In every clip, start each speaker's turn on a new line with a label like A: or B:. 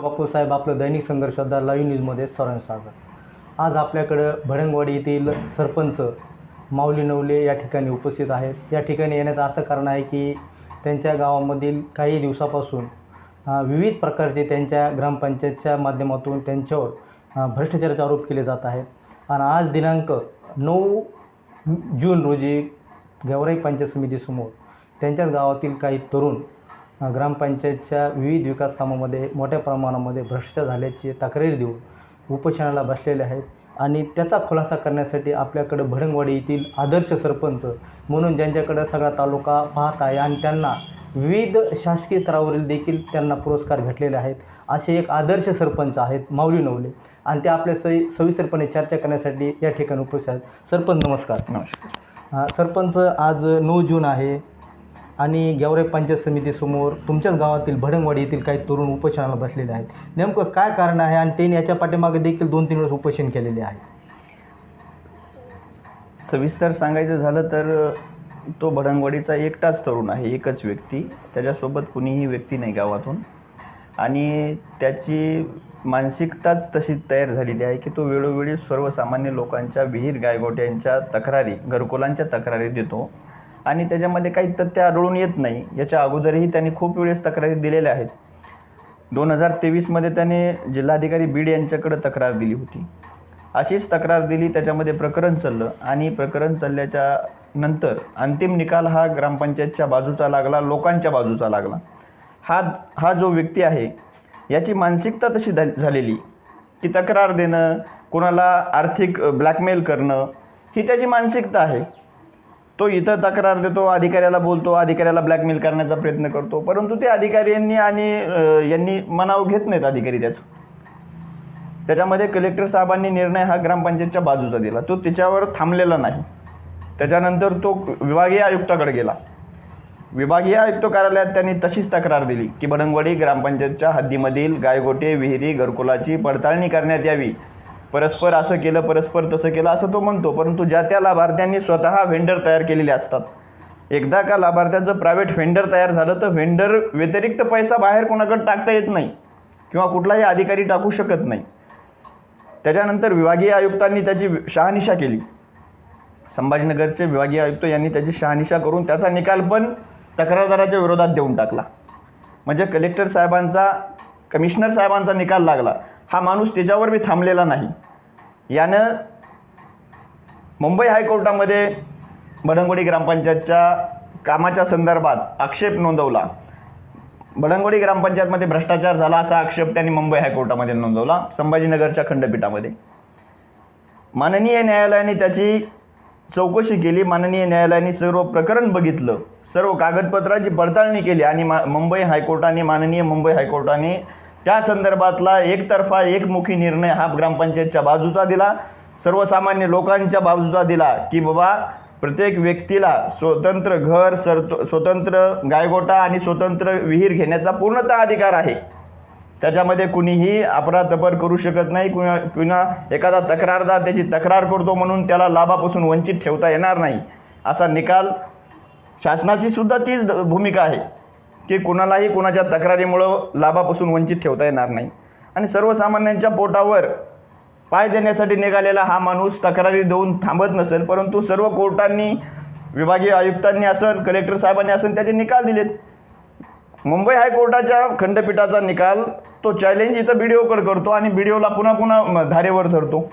A: बापूसाहेब आपलं दैनिक संघर्ष लाईव्ह न्यूजमध्ये सर्वांचं स्वागत. आज आपल्याकडं भडंगवाडी येथील सरपंच माऊली नवले या ठिकाणी उपस्थित आहेत. या ठिकाणी येण्याचं असं कारण आहे की त्यांच्या गावामधील काही दिवसापासून विविध प्रकारचे त्यांच्या ग्रामपंचायतच्या माध्यमातून त्यांच्यावर भ्रष्टाचाराचे आरोप केले जात आहेत. आणि आज दिनांक नऊ जून रोजी गेवराई पंचायत समितीसमोर त्यांच्याच गावातील काही तरुण ग्रामपंचायतच्या विविध विकास कामामध्ये मोठ्या प्रमाणामध्ये भ्रष्टाचार झाल्याची तक्रारी देऊन उपोषणाला बसलेले आहेत. आणि त्याचा खुलासा करण्यासाठी आपल्याकडं भडंगवाडी येथील आदर्श सरपंच म्हणून ज्यांच्याकडं सगळा तालुका पाहत आहे आणि त्यांना विविध शासकीय स्तरावरील देखील त्यांना पुरस्कार भेटलेले आहेत. असे एक आदर्श सरपंच आहेत माऊली नवले. आणि ते आपल्या सई सविस्तरपणे चर्चा करण्यासाठी या ठिकाणी उपस्थित आहेत. सरपंच नमस्कार.
B: नमस्कार.
A: सरपंच आज नऊ जून आहे. आणि गेवराई पंचायत समितीसमोर तुमच्याच गावातील भडंगवाडी येथील काही तरुण उपोषणाला बसलेले आहेत. नेमकं काय कारण आहे आणि त्यांनी याच्या पाठीमागे देखील दोन तीन वेळेस उपोषण केलेले आहे?
B: सविस्तर सांगायचं झालं तर तो भडंगवाडीचा एकटाच तरुण आहे एकच व्यक्ती. त्याच्यासोबत कुणीही व्यक्ती नाही गावातून. आणि त्याची मानसिकताच तशी तयार झालेली आहे की तो वेळोवेळी सर्वसामान्य लोकांच्या विहीर गायगोट्यांच्या तक्रारी घरकुलांच्या तक्रारी देतो. आणि त्याच्यामध्ये काही तथ्य आढळून येत नाही. याच्या अगोदरही त्यांनी खूप वेळेस तक्रारी दिलेल्या आहेत. दोन हजार तेवीसमध्ये त्याने जिल्हाधिकारी बीड यांच्याकडे तक्रार दिली होती. अशीच तक्रार दिली त्याच्यामध्ये प्रकरण चाललं आणि प्रकरण चालल्याच्या नंतर अंतिम निकाल हा ग्रामपंचायतच्या बाजूचा लागला लोकांच्या बाजूचा लागला. हा हा जो व्यक्ती आहे याची मानसिकता तशी झालेली की तक्रार देणं कोणाला आर्थिक ब्लॅकमेल करणं ही त्याची मानसिकता आहे. तो इथं तक्रार देतो अधिकाऱ्याला बोलतो अधिकाऱ्याला ब्लॅकमेल करण्याचा प्रयत्न करतो. परंतु ते अधिकाऱ्यांनी आणि यांनी मनाव घेत नाहीत अधिकारी त्याचं. त्याच्यामध्ये कलेक्टर साहेबांनी निर्णय हा ग्रामपंचायतच्या बाजूचा दिला. तो त्याच्यावर थांबलेला नाही. त्याच्यानंतर तो विभागीय आयुक्ताकडे गेला. विभागीय आयुक्त कार्यालयात त्यांनी तशीच तक्रार दिली की बडंगवाडी ग्रामपंचायतच्या हद्दीमधील गायगोटे विहिरी घरकुलाची पडताळणी करण्यात यावी. परस्पर असं केलं परस्पर तसं केलं असं तो म्हणतो. परंतु ज्या त्या लाभार्थ्यांनी स्वतः व्हेंडर तयार केलेले असतात. एकदा का लाभार्थ्याचं प्रायव्हेट व्हेंडर तयार झालं तर व्हेंडर व्यतिरिक्त पैसा बाहेर कोणाकडे टाकता येत नाही. किंवा कुठलाही अधिकारी टाकू शकत नाही. त्याच्यानंतर विभागीय आयुक्तांनी त्याची शहानिशा केली. संभाजीनगरचे विभागीय आयुक्त यांनी त्याची शहानिशा करून त्याचा निकाल पण तक्रारदाराच्या विरोधात देऊन टाकला. म्हणजे कलेक्टर साहेबांचा कमिशनर साहेबांचा निकाल लागला. हा माणूस त्याच्यावर बी थांबलेला नाही. यानं मुंबई हायकोर्टामध्ये बडंगोडी ग्रामपंचायतच्या कामाच्या संदर्भात आक्षेप नोंदवला. बडंगोडी ग्रामपंचायतमध्ये भ्रष्टाचार झाला असा आक्षेप त्यांनी मुंबई हायकोर्टामध्ये नोंदवला संभाजीनगरच्या खंडपीठामध्ये. माननीय न्यायालयाने त्याची चौकशी केली माननीय न्यायालयाने सर्व प्रकरण बघितलं सर्व कागदपत्राची पडताळणी केली आणि मा मुंबई हायकोर्टाने माननीय मुंबई हायकोर्टाने त्या संदर्भातला एकतर्फा एकमुखी निर्णय हा ग्रामपंचायतच्या बाजूचा दिला. सर्वसामान्य लोकांच्या बाजूचा दिला की बाबा प्रत्येक व्यक्तीला स्वतंत्र घर सरतो स्वतंत्र गायगोटा आणि स्वतंत्र विहीर घेण्याचा पूर्णतः अधिकार आहे. त्याच्यामध्ये कुणीही अपराधपर करू शकत नाही. कुणा कुणा एखादा तक्रारदार त्याची तक्रार करतो म्हणून त्याला लाभापासून वंचित ठेवता येणार नाही. असा निकाल शासनाची सुद्धा तीच द- भूमिका आहे. की कुणालाही कुणाच्या तक्रारीमुळं लाभापासून वंचित ठेवता येणार नाही. आणि सर्वसामान्यांच्या पोटावर पाय देण्यासाठी निघालेला हा माणूस तक्रारी देऊन थांबत नसेल परंतु सर्व कोर्टांनी विभागीय आयुक्तांनी असेल कलेक्टर साहेबांनी असेल त्याचे निकाल दिलेत. मुंबई हायकोर्टाच्या खंडपीठाचा निकाल तो चॅलेंज इथं बी डी ओकडे करतो आणि बी डी ओला पुन्हा पुन्हा धारेवर धरतो.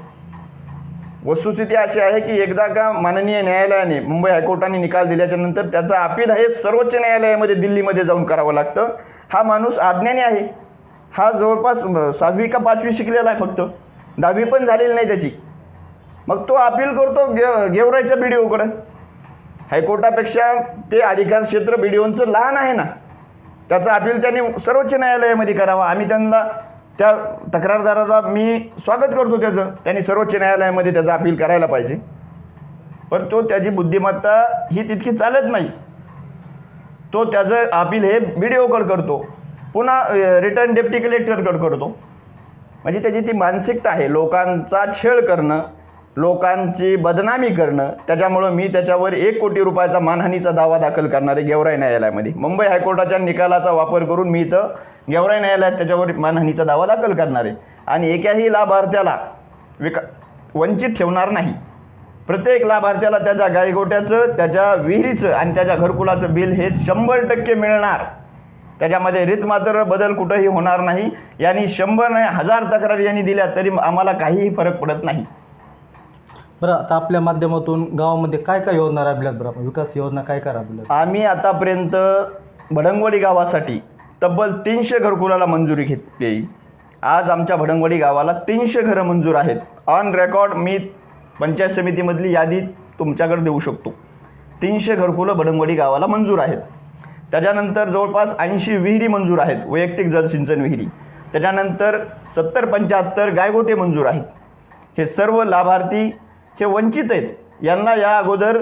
B: वस्तुस्थिती अशी आहे की एकदा का माननीय न्यायालयाने मुंबई हायकोर्टाने निकाल दिल्याच्या नंतर त्याचा अपील हे सर्वोच्च न्यायालयामध्ये दिल्लीमध्ये जाऊन करावं लागतं. हा माणूस आज्ञाने आहे. हा जवळपास सहावी का पाचवी शिकलेला आहे फक्त. दहावी पण झालेली नाही त्याची. मग तो अपील करतो गे गेवराईच्या बी डी ओकडं हायकोर्टापेक्षा ते अधिकार क्षेत्र बी डी ओंचं लहान आहे ना. त्याचा अपील त्यांनी सर्वोच्च न्यायालयामध्ये करावा. आम्ही त्यांना त्या तक्रारदाराला मी स्वागत करतो त्याचं. त्यांनी सर्वोच्च न्यायालयामध्ये त्याचा अपील करायला पाहिजे. पण तो त्याची बुद्धिमत्ता ही तितकी चालत नाही. तो त्याचं अपील हे बी डी करतो. पुन्हा रिटर्न डेप्टी कलेक्टरकड करतो. म्हणजे त्याची ती मानसिकता आहे. लोकांचा छळ करणं लोकांची बदनामी करणं त्याच्यामुळं मी त्याच्यावर एक कोटी रुपयाचा मानहानीचा दावा दाखल करणारे गेवराई न्यायालयामध्ये. मुंबई हायकोर्टाच्या निकालाचा वापर करून मी इथं गेवराई न्यायालयात त्याच्यावर मानहानीचा दावा दाखल करणार. आहे आणि एकाही लाभार्थ्याला विका वंचित ठेवणार नाही. प्रत्येक लाभार्थ्याला त्याच्या गायगोट्याचं त्याच्या विहिरीचं आणि त्याच्या घरकुलाचं बिल हे शंभर टक्के मिळणार. त्याच्यामध्ये रीतमात्र बदल कुठंही होणार नाही. यांनी शंभर नाही हजार तक्रारी यांनी दिल्या तरी आम्हाला काहीही फरक पडत नाही.
A: बरं आता आपल्या माध्यमातून गावामध्ये काय काय योजना राबल्यात बरं? आपण विकास योजना काय काय राबल्यात
B: आम्ही आतापर्यंत भडंगवाडी गावासाठी तब्बल तीनशे घरकुलाला मंजुरी घेतली. आज आमच्या भडंगवाडी गावाला तीनशे घरं मंजूर आहेत. ऑन रेकॉर्ड मी पंचायत समितीमधली यादी तुमच्याकडे देऊ शकतो. तीनशे घरकुलं भडंगवाडी गावाला मंजूर आहेत. त्याच्यानंतर जवळपास ऐंशी विहिरी मंजूर आहेत. वैयक्तिक जलसिंचन विहिरी. त्याच्यानंतर सत्तर पंच्याहत्तर गायगोटे मंजूर आहेत. हे सर्व लाभार्थी हे वंचित आहेत. यांना या अगोदर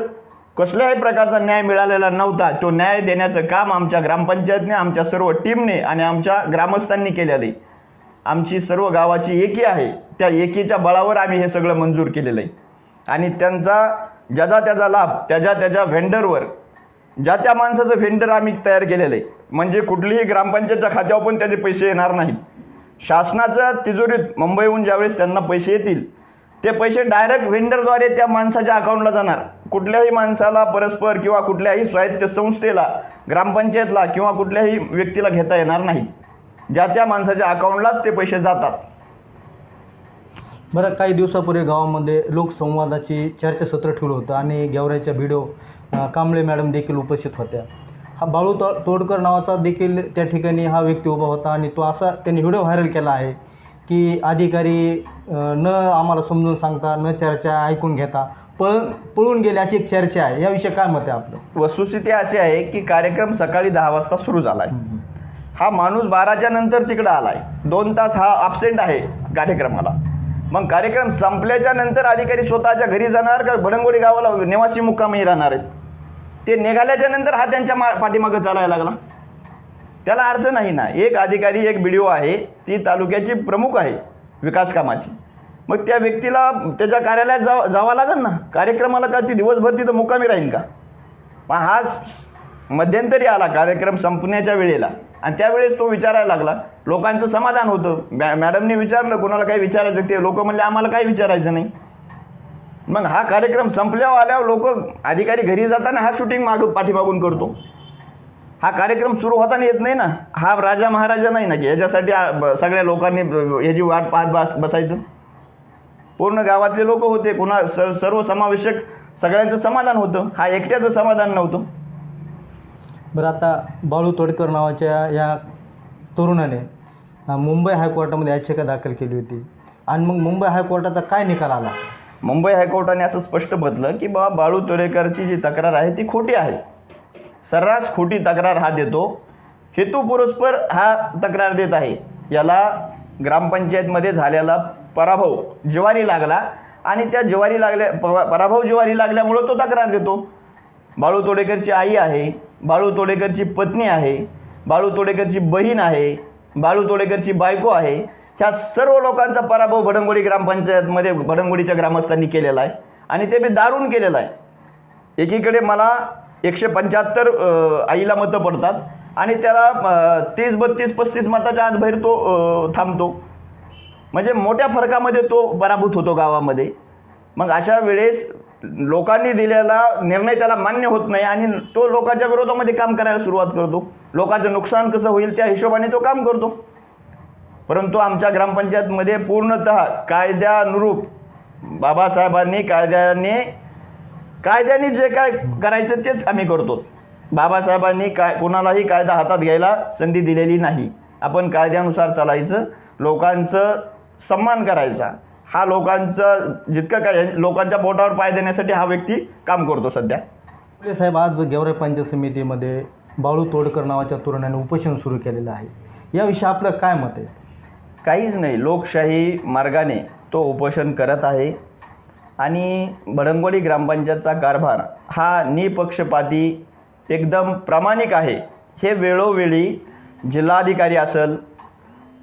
B: कसल्याही प्रकारचा न्याय मिळालेला नव्हता. तो न्याय देण्याचं काम आमच्या ग्रामपंचायतने आमच्या सर्व टीमने आणि आमच्या ग्रामस्थांनी केलेलं आहे. आमची सर्व गावाची एकी आहे. त्या एकीच्या बळावर आम्ही हे सगळं मंजूर केलेलं आहे. आणि त्यांचा ज्याचा त्याचा लाभ त्याच्या त्याच्या व्हेंडरवर ज्या त्या माणसाचं व्हेंडर आम्ही तयार केलेलं आहे. म्हणजे कुठलीही ग्रामपंचायतच्या खात्यावर पण त्याचे पैसे येणार नाहीत. शासनाच्या तिजोरीत मुंबईहून ज्यावेळेस त्यांना पैसे येतील ते पैसे डायरेक्ट व्हेंडरद्वारे त्या माणसाच्या अकाउंटला जाणार. कुठल्याही माणसाला परस्पर किंवा कुठल्याही स्वायत्त संस्थेला ग्रामपंचायतला किंवा कुठल्याही व्यक्तीला घेता येणार नाहीत ज्या त्या माणसाच्या अकाउंटलाच ते पैसे जातात.
A: बरं काही दिवसापूर्वी गावामध्ये लोकसंवादाची चर्चासत्र ठेवलं होतं आणि गेवऱ्याच्या व्हिडिओ कांबळे मॅडम देखील उपस्थित होत्या. हा बाळू तो तोडकर नावाचा देखील त्या ठिकाणी हा व्यक्ती उभा होता आणि तो असा त्यांनी व्हिडिओ व्हायरल केला आहे. की अधिकारी न आम्हाला समजून सांगता न चर्चा ऐकून घेता पळ पळून गेले अशी एक चर्चा आहे. याविषयी काय मत आहे आपलं?
B: वस्तुस्थिती अशी आहे की कार्यक्रम सकाळी दहा वाजता सुरू झाला आहे हा माणूस बाराच्या नंतर तिकडं आला आहे दोन तास हा absent आहे कार्यक्रमाला. मग कार्यक्रम संपल्याच्या नंतर अधिकारी स्वतःच्या घरी जाणार का भडंगोडी गावाला निवासी मुक्कामही राहणार आहेत? ते निघाल्याच्या नंतर हा त्यांच्या मा पाठीमागं चालायला लागला. त्याला अर्थ नाही ना. एक अधिकारी एक बी आहे. ती तालुक्याची प्रमुख आहे विकास कामाची. मग त्या व्यक्तीला त्याच्या कार्यालयात जा जावं लागेल ना. कार्यक्रमाला का ती दिवसभर तिथं मुक्कामी राहील का? मग हा मध्यंतरी आला. कार्यक्रम संपण्याच्या वेळेला. आणि त्यावेळेस तो विचारायला लागला. लोकांचं समाधान होतं. मॅ मॅडमने विचारलं. कोणाला काही विचारायचं? ते लोक म्हणले आम्हाला काही विचारायचं नाही? मग हा कार्यक्रम संपल्यावर आल्यावर लोक अधिकारी घरी जाताना हा शूटिंग माग पाठीमागून करतो. हा कार्यक्रम सुरू होताना येत नाही ना? हा राजा महाराजा नाही ना की याच्यासाठी सगळ्या लोकांनी याची वाट पाहत बस बसायचं? पूर्ण गावातले लोक होते स सर्व समावेशक सगळ्यांचं समाधान होतं. हा एकट्याचं समाधान नव्हतं.
A: बरं आता बाळू तोडकर नावाच्या या तरुणाने मुंबई हायकोर्टामध्ये याचिका दाखल केली होती. आणि मग मुंबई हायकोर्टाचा काय निकाल आला?
B: मुंबई हायकोर्टाने असं स्पष्ट म्हटलं की बा बाळू तोरेकरची जी तक्रार आहे ती खोटी आहे. सर्रास खोटी तक्रार हा देतो. हेतुपुरस्पर हा तक्रार देत आहे. याला ग्रामपंचायतमध्ये झालेला पराभव जिवारी लागला आणि त्या जिवारी लागल्या प- पराभव जिवारी लागल्यामुळं तो तक्रार देतो. बाळू तोडेकरची आई आहे बाळू तोडेकरची पत्नी आहे बाळू तोडेकरची बहीण आहे बाळू तोडेकरची बायको आहे. ह्या सर्व लोकांचा पराभव भडंगोडी ग्रामपंचायतमध्ये भडंगोडीच्या ग्रामस्थांनी केलेला आहे आणि ते मी दारून केलेलं आहे. एकीकडे मला एकशे पंच्याहत्तर आईला मतं पडतात आणि त्याला तीस बत्तीस पस्तीस मताच्या आत बाहेर तो थांबतो. म्हणजे मोठ्या फरकामध्ये तो पराभूत होतो गावामध्ये. मग अशा वेळेस लोकांनी दिलेला निर्णय त्याला मान्य होत नाही आणि तो लोकांच्या विरोधामध्ये काम करायला सुरुवात करतो. लोकांचं नुकसान कसं होईल त्या हिशोबाने तो काम करतो. परंतु आमच्या ग्रामपंचायतमध्ये पूर्णतः कायद्यानुरूप बाबासाहेबांनी कायद्याने कायद्याने जे काय करायचं तेच आम्ही करतो. बाबासाहेबांनी काय कोणालाही कायदा हातात घ्यायला संधी दिलेली नाही. आपण कायद्यानुसार चालायचं लोकांचं सन्मान करायचा. हा लोकांचा जितकं काय लोकांच्या पोटावर पाय देण्यासाठी हा व्यक्ती काम करतो सध्या.
A: साहेब आज गेवराई पंचायत समितीमध्ये बाळू तोडकर नावाच्या तरुणाने उपोषण सुरू केलेलं आहे. याविषयी आपलं काय मत आहे?
B: काहीच नाही. लोकशाही मार्गाने तो उपोषण करत आहे. आणि बडंगोडी ग्रामपंचायतचा कारभार हा निपक्षपाती एकदम प्रामाणिक आहे. हे वेळोवेळी जिल्हाधिकारी असेल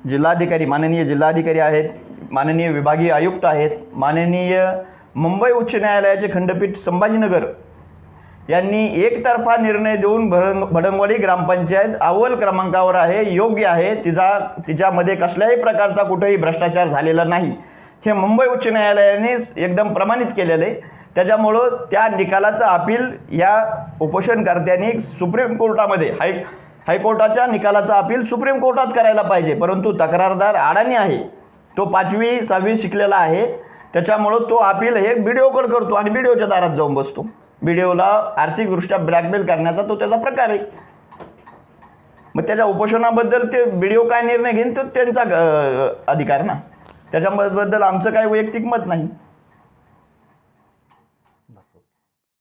B: जिल्हाधिकारी माननीय जिल्हाधिकारी आहेत माननीय विभागीय आयुक्त आहेत माननीय मुंबई उच्च न्यायालयाचे खंडपीठ संभाजीनगर यांनी एकतर्फा निर्णय देऊन भडंग भडंगवाडी ग्रामपंचायत अव्वल क्रमांकावर आहे योग्य आहे तिचा तिच्यामध्ये कसल्याही प्रकारचा कुठेही भ्रष्टाचार झालेला नाही. हे मुंबई उच्च न्यायालयाने एकदम प्रमाणित केलेलं आहे. त्याच्यामुळं त्या निकालाचं अपील या उपोषणकर्त्यांनी सुप्रीम कोर्टामध्ये हाय हायकोर्टाच्या निकालाचं अपील सुप्रीम कोर्टात करायला पाहिजे. परंतु तक्रारदार अडाणी आहे. तो पाचवी सहावी शिकलेला आहे. त्याच्यामुळं तो अपील हे बी करतो आणि बी दारात जाऊन बसतो. बी आर्थिकदृष्ट्या ब्लॅकमेल करण्याचा तो त्याचा प्रकार आहे. मग त्याच्या उपोषणाबद्दल ते बी काय निर्णय घेईन तो त्यांचा अधिकार ना. त्याच्याबद्दल आमचं काही वैयक्तिक मत नाही.